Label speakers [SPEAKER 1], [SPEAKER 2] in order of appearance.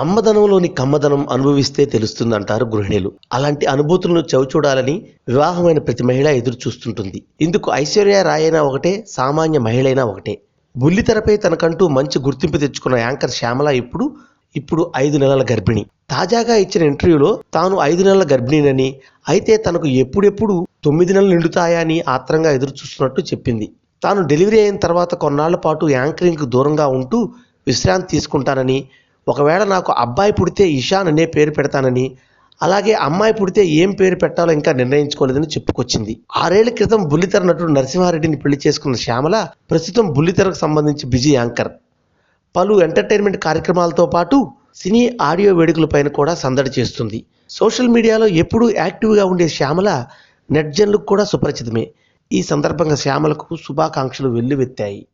[SPEAKER 1] అమ్మదనంలోని కమ్మదనం అనుభవిస్తే తెలుస్తుందంటారు గృహిణులు. అలాంటి అనుభూతులను చవిచూడాలని వివాహమైన ప్రతి మహిళ ఎదురు చూస్తుంటుంది ఇందుకు ఐశ్వర్య రాయైనా ఒకటే సామాన్య మహిళ అయినా ఒకటే. బుల్లితెరపై తనకంటూ మంచి గుర్తింపు తెచ్చుకున్న యాంకర్ శ్యామల ఇప్పుడు ఇప్పుడు ఐదు నెలల గర్భిణి. తాజాగా ఇచ్చిన ఇంటర్వ్యూలో తాను ఐదు నెలల గర్భిణినని అయితే తనకు ఎప్పుడెప్పుడు తొమ్మిది నెలలు నిండుతాయా అని ఆత్రంగా ఎదురు చూస్తున్నట్టు చెప్పింది. తాను డెలివరీ అయిన తర్వాత కొన్నాళ్ళ పాటు యాంకరింగ్కు దూరంగా ఉంటూ విశ్రాంతి తీసుకుంటానని ఒకవేళ నాకు అబ్బాయి పుడితే ఇషాన్ అనే పేరు పెడతానని అలాగే అమ్మాయి పుడితే ఏం పేరు పెట్టాలో ఇంకా నిర్ణయించుకోలేదని చెప్పుకొచ్చింది. ఆరేళ్ళ క్రితం బుల్లితెర నటుడు నరసింహారెడ్డిని పెళ్ళి చేసుకున్న శ్యామల ప్రస్తుతం బుల్లితెరకు సంబంధించి బిజీ యాంకర్. పలు ఎంటర్టైన్మెంట్ కార్యక్రమాలతో పాటు సినీ ఆడియో వేడుకలపైన కూడా సందడి చేస్తుంది. సోషల్ మీడియాలో ఎప్పుడూ యాక్టివ్గా ఉండే శ్యామల నెట్జన్లకు కూడా సుపరిచితమే. ఈ సందర్భంగా శ్యామలకు శుభాకాంక్షలు వెల్లువెత్తాయి.